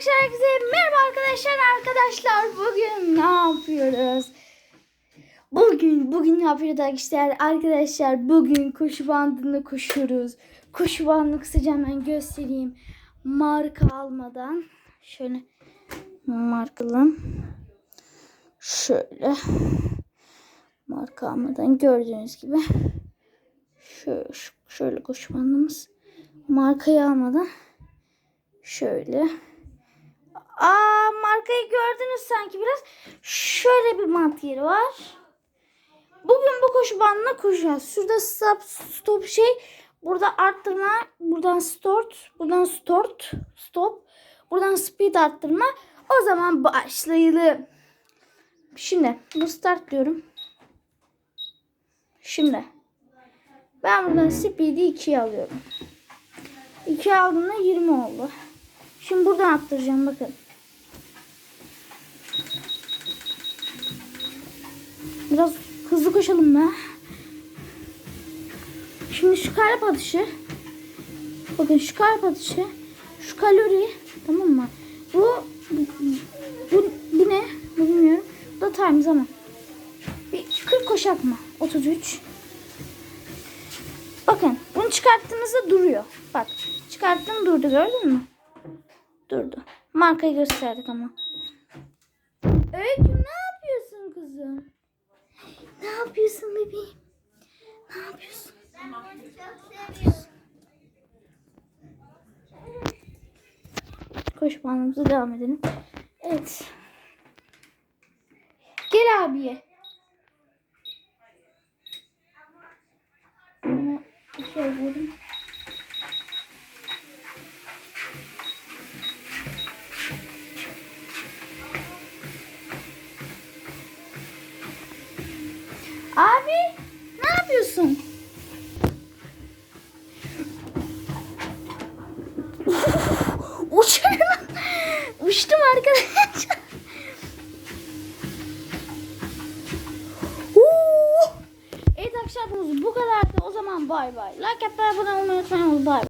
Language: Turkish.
akşam herkese merhaba arkadaşlar arkadaşlar bugün ne yapıyoruz? Bugün bugün ne yapıyoruz arkadaşlar? Arkadaşlar bugün koşu bandını koşuyoruz. Koşu bandını kısaca hemen göstereyim. Marka almadan şöyle markalım. Şöyle marka almadan gördüğünüz gibi şöyle, şöyle koşu bandımız markayı almadan Şöyle. Aa markayı gördünüz sanki biraz. Şöyle bir mat yeri var. Bugün bu koşu bandına koşacağız. Şurada stop, stop şey. Burada arttırma. Buradan start. Buradan start. Stop. Buradan speed arttırma. O zaman başlayalım. Şimdi bu start diyorum. Şimdi. Ben buradan speed'i 2'ye alıyorum. 2 aldığımda 20 oldu. Şimdi buradan attıracağım bakın. Biraz hızlı koşalım be. Şimdi şu kalp atışı. Bakın şu kalp atışı. Şu kalori. Tamam mı? Bu bu, bu, ne? Bu bilmiyorum. Bu da time zaman. Bir 40 koşak mı? 33. Bakın bunu çıkarttığınızda duruyor. Bak çıkarttım durdu gördün mü? Durdu. Markayı gösterdik ama. Kızım? Ne yapıyorsun bebeğim? Ne yapıyorsun? Koş devam edelim. Evet. Gel abiye. Bunu şey vurayım. Yapıyorsun? Uçuyorum. Uçtum arkadaşlar. Evet arkadaşlar bu kadardı. O zaman bay bay. Like yapmayı abone olmayı unutmayın. Bay bay.